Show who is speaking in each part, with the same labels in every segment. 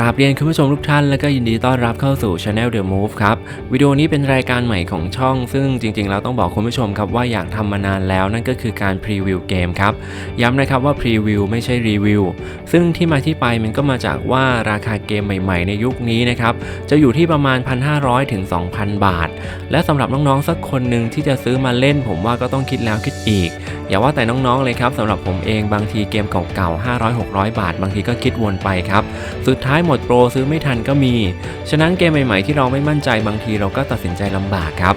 Speaker 1: กราบเรียนคุณผู้ชมทุกท่าน และก็ยินดีต้อนรับเข้าสู่ Channel The Move ครับ วิดีโอนี้เป็นรายการใหม่ของช่อง ซึ่งจริงๆ แล้วต้องบอกคุณผู้ชมครับว่าอยากทำมานานแล้วนั่นก็คือการพรีวิวเกมครับ ย้ำนะครับว่าพรีวิวไม่ใช่รีวิว ซึ่งที่มาที่ไปมันก็มาจากว่าราคาเกมใหม่ ๆ ในยุคนี้นะครับ จะอยู่ที่ประมาณ 1,500 ถึง 2,000 บาท และสำหรับน้องๆ สักคนหนึ่งที่จะซื้อมาเล่น ผมว่าก็ต้องคิดแล้วคิดอีก อย่าว่าแต่น้องๆ เลยครับสำหรับผมเองบางทีเกมเก่าๆ 500-600 บาท บางทีก็คิดวนไปครับ สุดท้ายหมดโปรซื้อไม่ทันก็มี ฉะนั้นเกมใหม่ๆที่เราไม่มั่นใจบางทีเราก็ตัดสินใจลำบากครับ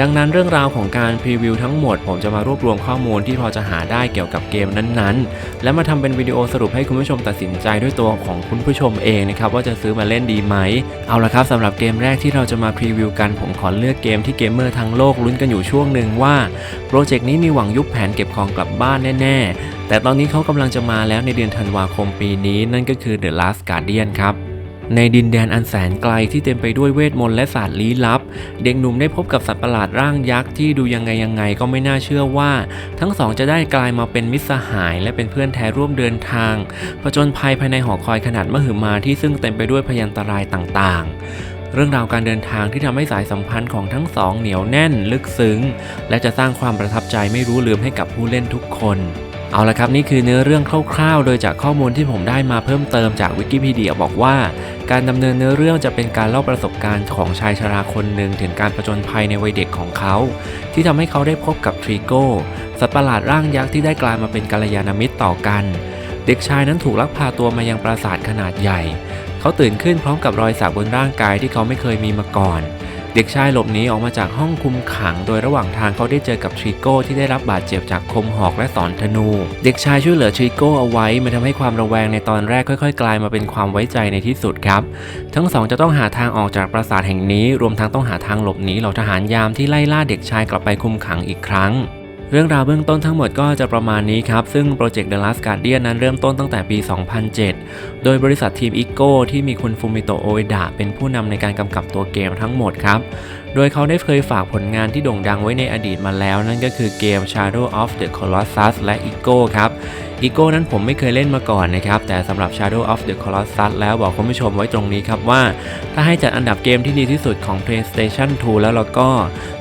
Speaker 1: ดังนั้นเรื่องราวของการพรีวิวทั้งหมด ผมจะมารวบรวมข้อมูลที่พอจะหาได้เกี่ยวกับเกมนั้นๆ และมาทำเป็นวิดีโอสรุปให้คุณผู้ชมตัดสินใจด้วยตัวของคุณผู้ชมเองนะครับว่าจะซื้อมาเล่นดีไหม เอาละครับสำหรับเกมแรกที่เราจะมาพรีวิวกันผมขอเลือกเกมที่เกมเมอร์ทั้งโลกลุ้นกันอยู่ช่วงหนึ่งว่าโปรเจกต์นี้มีหวังยุบแผนเก็บของกลับบ้านแน่ๆ แต่ตอนนี้เขากำลังจะมาแล้วในเดือนธันวาคมปีนี้นั่นก็คือ The Last Guardian ครับในดินแดนอันแสนไกลที่เต็มไปด้วยเวทมนต์และศาสตร์ลี้ลับ เด็กหนุ่มได้พบกับสัตว์ประหลาดร่างยักษ์ที่ดูยังไงยังไงก็ไม่น่าเชื่อว่า ทั้งสองจะได้กลายมาเป็นมิตรสหายและเป็นเพื่อนแท้ร่วมเดินทางผจญภัยภายในหอคอยขนาดมหึมาที่ซึ่งเต็มไปด้วยพยันตรายต่างๆ เรื่องราวการเดินทางที่ทำให้สายสัมพันธ์ของทั้งสองเหนียวแน่น ลึกซึ้ง และจะสร้างความประทับใจไม่รู้ลืมให้กับผู้เล่นทุกคน เอาละครับนี่คือเนื้อเรื่องคร่าวๆ โดยจากข้อมูลที่ผมได้มาเพิ่มเติมจากวิกิพีเดียบอกว่า การดำเนินเนื้อเรื่องจะเป็นการเล่าประสบการณ์ของชายชราคนหนึ่งถึงการประจนภัยในวัยเด็กของเขา ที่ทำให้เขาได้พบกับทริโก้สัตว์ประหลาดร่างยักษ์ที่ได้กลายมาเป็นกัลยาณมิตรต่อกัน เด็กชายนั้นถูกลักพาตัวมายังปราสาทขนาดใหญ่ เขาตื่นขึ้นพร้อมกับรอยสักบนร่างกายที่เขาไม่เคยมีมาก่อน เด็กชายหลบหนีออกมาจากห้องคุมขัง โดยระหว่างทางเขาได้เจอกับทริโก้ที่ได้รับบาดเจ็บจากคมหอกและสอนธนู เด็กชายช่วยเหลือทริโก้เอาไว้มันทำให้ความระแวงในตอนแรกค่อย ๆ กลายมาเป็นความไว้ใจในที่สุดครับ ทั้งสองจะต้องหาทางออกจากปราสาทแห่งนี้ รวมทั้งต้องหาทางหลบหนีเหล่าทหารยามที่ไล่ล่าเด็กชายกลับไปคุมขังอีกครั้ง รื่องราวเบื้องต้นทั้งหมดก็จะประมาณนี้ครับ ซึ่งโปรเจกต์ The Last Guardian นั้นเริ่มต้นตั้งแต่ปี 2007 โดยบริษัททีมอิโก้ที่มีคุณฟูมิโตะโอเอดะเป็นผู้นำในการกำกับตัวเกมทั้งหมดครับ โดยเขาได้เคยฝากผลงานที่โด่งดังไว้ในอดีตมาแล้ว นั่นก็คือเกม Shadow of the Colossus และ Ego ครับ Ego นั้นผมไม่เคยเล่นมาก่อนนะครับ แต่สำหรับ Shadow of the Colossus แล้วบอกคุณผู้ชมไว้ตรงนี้ครับว่า ถ้าให้จัดอันดับเกมที่ดีที่สุดของ PlayStation 2 แล้วเราก็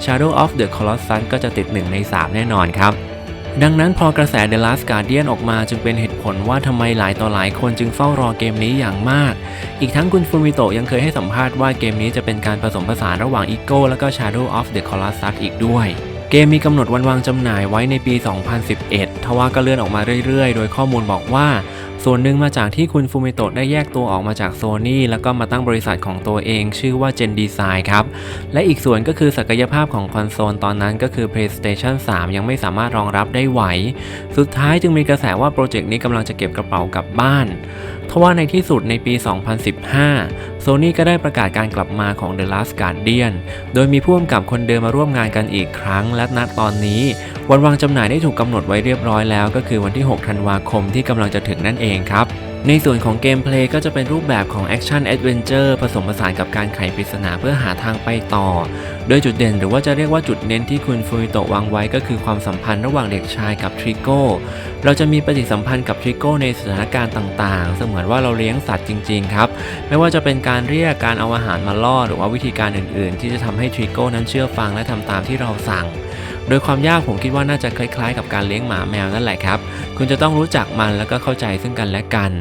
Speaker 1: Shadow of the Colossus ก็จะติด 1 ใน 3 แน่นอนครับ ดังนั้นพอกระแส The Last Guardian ออกมาจึงเป็นเหตุผลว่าทำไมหลายต่อหลายคนจึงเฝ้ารอเกมนี้อย่างมาก อีกทั้งคุณฟูมิโตะยังเคยให้สัมภาษณ์ว่าเกมนี้จะเป็นการผสมผสานระหว่าง e โก้และก็ Shadow of the Colossus อีกด้วยเกมมีกำหนดวันวางจำหน่ายไว้ในปี 2011 ทว่าก็เลื่อนออกมาเรื่อยๆ โดยข้อมูลบอกว่า ส่วนหนึ่งมาจากที่คุณฟูมิโตะได้แยกตัวออกมาจากโซนี่แล้วก็มาตั้งบริษัทของตัวเอง ชื่อว่า Gen Design ครับ และอีกส่วนก็คือศักยภาพของคอนโซลตอนนั้นก็คือ PlayStation 3 ยังไม่สามารถรองรับได้ไหว สุดท้ายจึงมีกระแสว่าโปรเจกต์นี้กำลังจะเก็บกระเป๋ากลับบ้าน ทว่าในที่สุดในปี 2015 Sony ก็ได้ประกาศการกลับมาของ The Last Guardian โดยมีผู้กำกับคนเดิมมาร่วมงานกันอีกครั้ง และณตอนนี้ วันวางจำหน่ายได้ถูกกำหนดไว้เรียบร้อยแล้ว ก็คือวันที่ 6 ธันวาคมที่กำลังจะถึงนั่นเองครับ ในส่วนของเกมเพลย์ก็จะเป็นรูปแบบของแอคชั่นแอดเวนเจอร์ผสมผสานกับการไขปริศนาเพื่อหาทางไปต่อ โดยจุดเด่นหรือว่าจะเรียกว่าจุดเน้นที่คุณฟูมิโตะวางไว้ก็คือความสัมพันธ์ระหว่างเด็กชายกับทริโก้ เราจะมีปฏิสัมพันธ์กับทริโก้ในสถานการณ์ต่างๆ เสมือนว่าเราเลี้ยงสัตว์จริงๆครับ ไม่ว่าจะเป็นการเรียกการเอาอาหารมาล่อ หรือว่าวิธีการอื่นๆ ที่จะทำให้ทริโก้นั้นเชื่อฟังและทำตามที่เราสั่ง โดยความยากผมคิดว่าน่าจะคล้ายๆ กับการเลี้ยงหมาแมวนั่นแหละครับ คุณจะต้องรู้จักมันแล้วก็เข้าใจซึ่งกันและกัน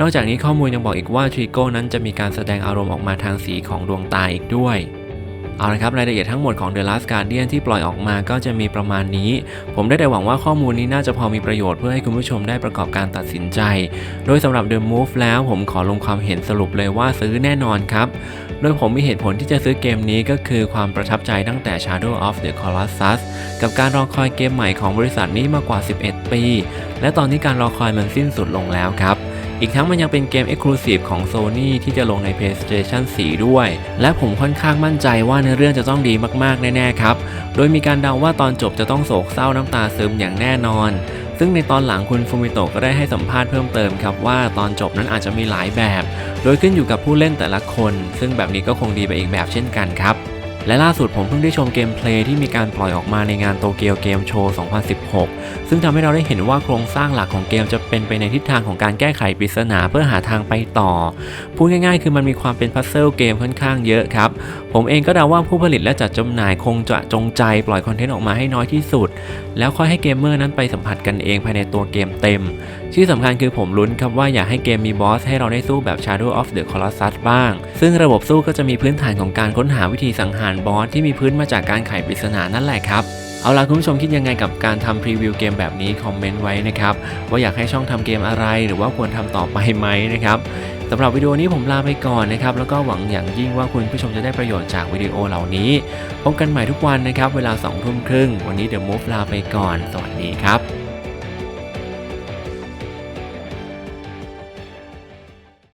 Speaker 1: นอกจากนี้ข้อมูลยังบอกอีกว่าทริโก้นั้นจะมีการแสดงอารมณ์ออกมาทางสีของดวงตาอีกด้วย เอาละครับรายละเอียดทั้งหมดของ The Last Guardian ที่ปล่อยออกมาก็จะมีประมาณนี้ ผมได้แต่หวังว่าข้อมูลนี้น่าจะพอมีประโยชน์เพื่อให้คุณผู้ชมได้ประกอบการตัดสินใจ โดยสำหรับ The Move แล้วผมขอลงความเห็นสรุปเลยว่าซื้อแน่นอนครับ โดยผมมีเหตุผลที่จะซื้อเกมนี้ก็คือความประทับใจตั้งแต่ Shadow of the Colossus กับการรอคอยเกมใหม่ของบริษัทนี้มากว่า 11 ปี และตอนนี้การรอคอยมันสิ้นสุดลงแล้วครับ อีกทั้งมันยังเป็นเกม Exclusive ของ Sony ที่จะลงใน PlayStation 4 ด้วย และผมค่อนข้างมั่นใจว่าเนื้อเรื่องจะต้องดีมากๆ แน่ๆครับ โดยมีการเดาว่าตอนจบจะต้องโศกเศร้าน้ำตาซึมอย่างแน่นอน ซึ่งในตอนหลังคุณฟูมิโตะก็ได้ให้สัมภาษณ์เพิ่มเติมครับว่าตอนจบนั้นอาจจะมีหลายแบบ โดยขึ้นอยู่กับผู้เล่นแต่ละคน ซึ่งแบบนี้ก็คงดีไปอีกแบบเช่นกันครับ และล่าสุดผมเพิ่งได้ชมเกมเพลย์ที่มีการปล่อยออกมาในงานโตเกียวเกมโชว์ 2016 ซึ่งทำให้เราได้เห็นว่าโครงสร้างหลักของเกมจะเป็นไปในทิศทางของการแก้ไขปริศนาเพื่อหาทางไปต่อ พูดง่ายๆ คือมันมีความเป็นพัซเซิลเกมค่อนข้างเยอะครับ ผมเองก็เดาว่าผู้ผลิตและจัดจำหน่ายคงจะจงใจปล่อยคอนเทนต์ออกมาให้น้อยที่สุด แล้วค่อยให้เกมเมอร์นั้นไปสัมผัสกันเองภายในตัวเกมเต็ม ที่สำคัญคือผมลุ้นครับว่าอยากให้เกมมีบอสให้เราได้สู้แบบ Shadow of the Colossus บ้าง ซึ่งระบบสู้ก็จะมีพื้นฐานของการค้นหาวิธีสังหารบอสที่มีพื้นมาจากการไขปริศนานั่นแหละครับ เอาล่ะคุณผู้ชมคิดยังไงกับการทำพรีวิวเกมแบบนี้คอมเมนต์ไว้นะครับ ว่าอยากให้ช่องทำเกมอะไรหรือว่าควรทำต่อไปไหมนะครับสำหรับวิดีโอนี้ผมลาไปก่อนนะครับ แล้วก็หวังอย่างยิ่งว่าคุณผู้ชมจะได้ประโยชน์จากวิดีโอเหล่านี้พบกันใหม่ทุกวันนะครับ เวลา2ทุ่มครึ่งวันนี้เดี๋ยวมูฟลาไปก่อน สวัสดีครับ